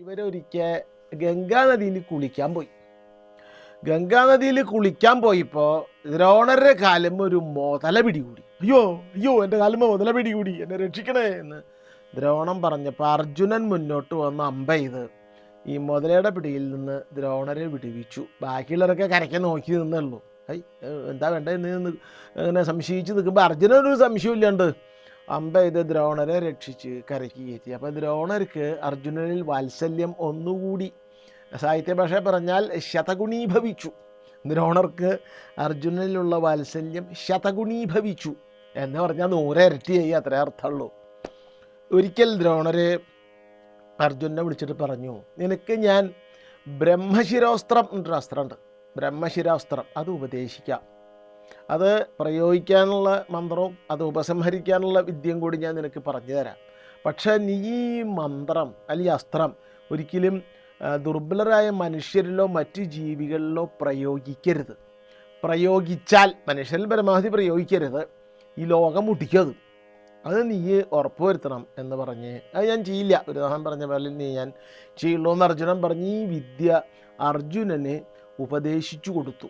ഇവരൊരിക്കൽ ഗംഗാനദിയിൽ കുളിക്കാൻ പോയി. ഗംഗാ നദിയിൽ കുളിക്കാൻ പോയപ്പോൾ ദ്രോണരുടെ കാലം ഒരു മുതല പിടികൂടി. അയ്യോ അയ്യോ എന്റെ കാലം മുതല പിടികൂടി. എന്നെ രക്ഷിക്കണേ എന്ന് ദ്രോണം പറഞ്ഞപ്പോൾ അർജുനൻ മുന്നോട്ട് വന്ന് അമ്പ ചെയ്ത് ഈ മുതലയുടെ പിടിയിൽ നിന്ന് ദ്രോണരെ വിടുവിച്ചു. ബാക്കിയുള്ളവരൊക്കെ കരയ്ക്ക് നോക്കി നിന്നുള്ളൂ ഐ എന്താ വേണ്ട എന്ന് അങ്ങനെ സംശയിച്ച് നിൽക്കുമ്പോൾ അർജുനൊരു സംശയമില്ലാണ്ട് അമ്പ ഇത് ദ്രോണരെ രക്ഷിച്ച് കരയ്ക്ക് കയറ്റി. അപ്പോൾ ദ്രോണർക്ക് അർജുനനിൽ വാത്സല്യം ഒന്നുകൂടി. സാഹിത്യ ഭാഷ പറഞ്ഞാൽ ശതഗുണീഭവിച്ചു. ദ്രോണർക്ക് അർജുനനിലുള്ള വാത്സല്യം ശതഗുണീഭവിച്ചു എന്ന് പറഞ്ഞാൽ നൂറെ ഇരട്ടിയായി അത്രേ അർത്ഥമുള്ളൂ. ഒരിക്കൽ ദ്രോണര് അർജുനെ വിളിച്ചിട്ട് പറഞ്ഞു നിനക്ക് ഞാൻ ബ്രഹ്മശിരോസ്ത്രം എന്നൊരു അസ്ത്രമുണ്ട് ബ്രഹ്മശിരാസ്ത്രം അത് ഉപദേശിക്കാം. അത് പ്രയോഗിക്കാനുള്ള മന്ത്രവും അത് ഉപസംഹരിക്കാനുള്ള വിദ്യയും കൂടി ഞാൻ നിനക്ക് പറഞ്ഞു തരാം. പക്ഷേ നീ ഈ മന്ത്രം അല്ലെങ്കിൽ അസ്ത്രം ഒരിക്കലും ദുർബലരായ മനുഷ്യരിലോ മറ്റ് ജീവികളിലോ പ്രയോഗിക്കരുത്. പ്രയോഗിച്ചാൽ മനുഷ്യരിൽ പരമാവധി പ്രയോഗിക്കരുത്. ഈ ലോകം മുട്ടിക്കത്. അത് നീ ഉറപ്പുവരുത്തണം എന്ന് പറഞ്ഞ് അത് ഞാൻ ചെയ്യില്ല. ഒരു ഉദാഹരണം പറഞ്ഞ പോലെ നീ ഞാൻ ചെയ്യുള്ളൂ എന്ന് അർജുനൻ പറഞ്ഞ് ഈ വിദ്യ അർജുനന് ഉപദേശിച്ചു കൊടുത്തു.